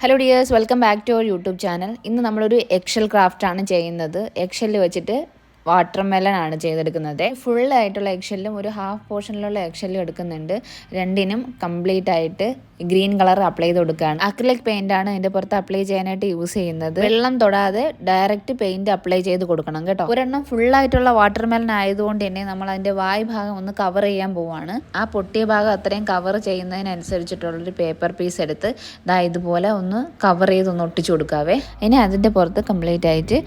Hello dears welcome back to our YouTube channel ഇന്ന് നമ്മളൊരു എക്ഷൽ ക്രാഫ്റ്റാണ് ചെയ്യുന്നത്. എക്ഷലിൽ വെച്ചിട്ട് വാട്ടർ ആണ് ചെയ്തെടുക്കുന്നത്. ഫുൾ ആയിട്ടുള്ള എക്ഷെല്ലും ഒരു ഹാഫ് പോർഷനിലുള്ള എക്ഷെല്ലും എടുക്കുന്നുണ്ട്. രണ്ടിനും കംപ്ലീറ്റ് ആയിട്ട് ഗ്രീൻ കളർ അപ്ലൈ ചെയ്ത് കൊടുക്കുകയാണ്. അക്രിലിക് പെയിന്റ് ആണ് ഇതിന്റെ പുറത്ത് അപ്ലൈ ചെയ്യാനായിട്ട് യൂസ് ചെയ്യുന്നത്. വെള്ളം തൊടാതെ ഡയറക്റ്റ് പെയിന്റ് അപ്ലൈ ചെയ്ത് കൊടുക്കണം കേട്ടോ. ഒരെണ്ണം ഫുൾ ആയിട്ടുള്ള വാട്ടർ മെലൺ ആയതുകൊണ്ട് തന്നെ നമ്മൾ അതിന്റെ വായ് ഭാഗം ഒന്ന് കവർ ചെയ്യാൻ പോവാണ്. ആ പൊട്ടിയ ഭാഗം അത്രയും കവർ ചെയ്യുന്നതിനനുസരിച്ചിട്ടുള്ളൊരു പേപ്പർ പീസ് എടുത്ത് ഇതാ ഇതുപോലെ ഒന്ന് കവർ ചെയ്ത് ഒന്ന് ഒട്ടിച്ചു കൊടുക്കാവേ. ഇനി അതിന്റെ പുറത്ത് കംപ്ലീറ്റ് ആയിട്ട്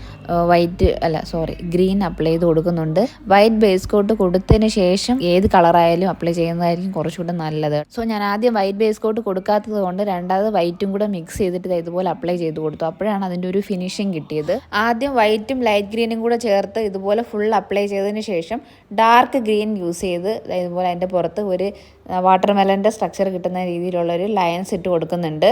വൈറ്റ് അല്ല സോറി ഗ്രീൻ അപ്ലൈ ചെയ്ത് കൊടുക്കുന്നുണ്ട്. വൈറ്റ് ബേസ് കോട്ട് കൊടുത്തതിന് ശേഷം ഏത് കളറായാലും അപ്ലൈ ചെയ്യുന്നതായിരിക്കും കുറച്ചുകൂടെ നല്ലത്. സോ ഞാൻ ആദ്യം വൈറ്റ് ബേസ് കോട്ട് കൊടുക്കാത്തത് കൊണ്ട് രണ്ടാമത് വൈറ്റും കൂടെ മിക്സ് ചെയ്തിട്ട് ഇതുപോലെ അപ്ലൈ ചെയ്ത് കൊടുത്തു. അപ്പോഴാണ് അതിന്റെ ഒരു ഫിനിഷിങ് കിട്ടിയത്. ആദ്യം വൈറ്റും ലൈറ്റ് ഗ്രീനും കൂടെ ചേർത്ത് ഇതുപോലെ ഫുൾ അപ്ലൈ ചെയ്തതിന് ശേഷം ഡാർക്ക് ഗ്രീൻ യൂസ് ചെയ്ത് ഇതുപോലെ അതിന്റെ പുറത്ത് ഒരു വാട്ടർ മെലന്റെ സ്ട്രക്ചർ കിട്ടുന്ന രീതിയിലുള്ള ഒരു ലയൻസ് ഇട്ട് കൊടുക്കുന്നുണ്ട്.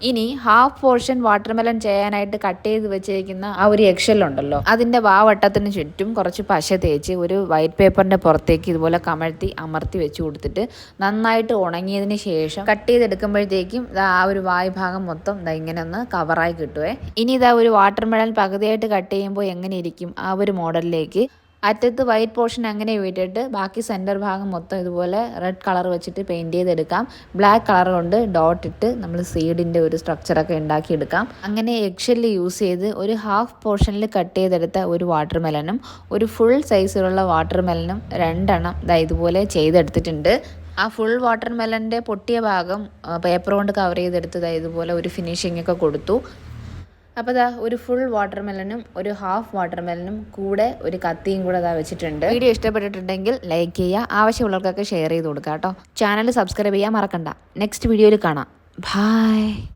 ഇനി ഹാഫ് പോർഷൻ വാട്ടർമെലൺ ചെയ്യാനായിട്ട് കട്ട് ചെയ്ത് വെച്ചേക്കുന്ന ആ ഒരു എക്ഷലുണ്ടല്ലോ അതിന്റെ വാവട്ടത്തിന് ചുറ്റും കുറച്ച് പശ തേച്ച് ഒരു വൈറ്റ് പേപ്പറിന്റെ പുറത്തേക്ക് ഇതുപോലെ കമഴ്ത്തി അമർത്തി വെച്ച് കൊടുത്തിട്ട് നന്നായിട്ട് ഉണങ്ങിയതിന് ശേഷം കട്ട് ചെയ്തെടുക്കുമ്പോഴത്തേക്കും ആ ഒരു വായ് ഭാഗം മൊത്തം ഇതാ ഇങ്ങനെ ഒന്ന് കവറായി കിട്ടുവേ. ഇനി ഇതാ ഒരു വാട്ടർമെലൺ പകുതിയായിട്ട് കട്ട് ചെയ്യുമ്പോൾ എങ്ങനെ ഇരിക്കും ആ ഒരു മോഡലിലേക്ക് അറ്റത്ത് വൈറ്റ് പോർഷൻ അങ്ങനെ വിട്ടിട്ട് ബാക്കി സെന്റർ ഭാഗം മൊത്തം ഇതുപോലെ റെഡ് കളർ വെച്ചിട്ട് പെയിന്റ് ചെയ്തെടുക്കാം. ബ്ലാക്ക് കളർ കൊണ്ട് ഡോട്ട് ഇട്ട് നമ്മൾ സീഡിന്റെ ഒരു സ്ട്രക്ചറൊക്കെ ഉണ്ടാക്കിയെടുക്കാം. അങ്ങനെ എക്ഷൽ യൂസ് ചെയ്ത് ഒരു ഹാഫ് പോർഷനിൽ കട്ട് ചെയ്തെടുത്ത ഒരു വാട്ടർ മെലനും ഒരു ഫുൾ സൈസിലുള്ള വാട്ടർ മെലനും രണ്ടെണ്ണം ഇതാ ഇതുപോലെ ചെയ്തെടുത്തിട്ടുണ്ട്. ആ ഫുൾ വാട്ടർ മെലന്റെ പൊട്ടിയ ഭാഗം പേപ്പർ കൊണ്ട് കവർ ചെയ്തെടുത്തത് ഇതുപോലെ ഒരു ഫിനിഷിംഗ് ഒക്കെ കൊടുത്തു. അപ്പോൾ ദാ ഒരു ഫുൾ വാട്ടർ മെലനും ഒരു ഹാഫ് വാട്ടർ മെലനും കൂടെ ഒരു കത്തിയും കൂടെ ദാ വെച്ചിട്ടുണ്ട്. വീഡിയോ ഇഷ്ടപ്പെട്ടിട്ടുണ്ടെങ്കിൽ ലൈക്ക് ചെയ്യുക ആവശ്യമുള്ളവർക്കൊക്കെ ഷെയർ ചെയ്ത് കൊടുക്കുക കേട്ടോ. ചാനൽ സബ്സ്ക്രൈബ് ചെയ്യാൻ മറക്കണ്ട. നെക്സ്റ്റ് വീഡിയോയിൽ കാണാം. ബായ്